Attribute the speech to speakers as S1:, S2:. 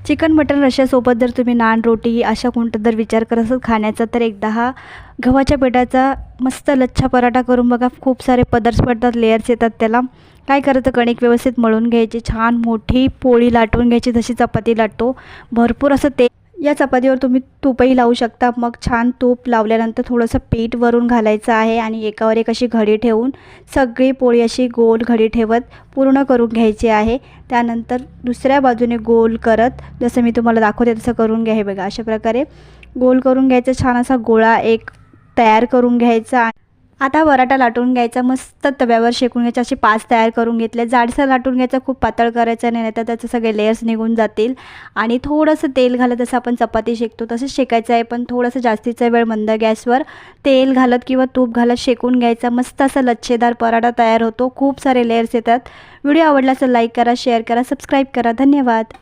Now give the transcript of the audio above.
S1: Chicken mutton रश्यासोबत जर तुम्ही नान रोटी अशा कोणता जर विचार करत असाल खाण्याचा तर एकदा हा गव्हाच्या पिठाचा मस्त लच्छा पराठा करून बघा. खूप सारे पदार्थ पडतात लेयर्स येतात त्याला. काय करायचं? कणिक व्यवस्थित मळून घ्यायची छान मोठी पोळी लाटून घ्यायची जशी चपाती लाटतो. भरपूर असं ते या चपातीवर तुम्ही तूपही लावू शकता. मग छान तूप लावल्यानंतर थोडंसं पीठ वरून घालायचं आहे आणि एकावर एक अशी घडी ठेवून सगळी पोळी अशी गोल घडी ठेवत पूर्ण करून घ्यायची आहे. त्यानंतर दुसऱ्या बाजूने गोल करत जसं मी तुम्हाला दाखवते तसं करून घ्या हे बघा. अशा प्रकारे गोल करून घ्यायचा छान असा गोळा एक तयार करून घ्यायचा. आता पराठा लाटून घ्यायचा मस्त तव्यावर शेकून घ्यायचं असे पाच तयार करून घेतले. जाडसर लाटून घ्यायचं खूप पातळ करायचं नाही तर त्याचे सगळे लेयर्स निघून जातील. आणि थोडंसं तेल घालत जसं आपण चपाती शेकतो तसंच शेकायचं आहे. पण थोडंसं जास्तीचा वेळ मंद गॅसवर तेल घालत किंवा तूप घालत शेकून घ्यायचा. मस्त असा लच्छेदार पराठा तयार होतो. खूप सारे लेयर्स येतात. व्हिडिओ आवडला असं लाईक करा शेअर करा सबस्क्राईब करा. धन्यवाद.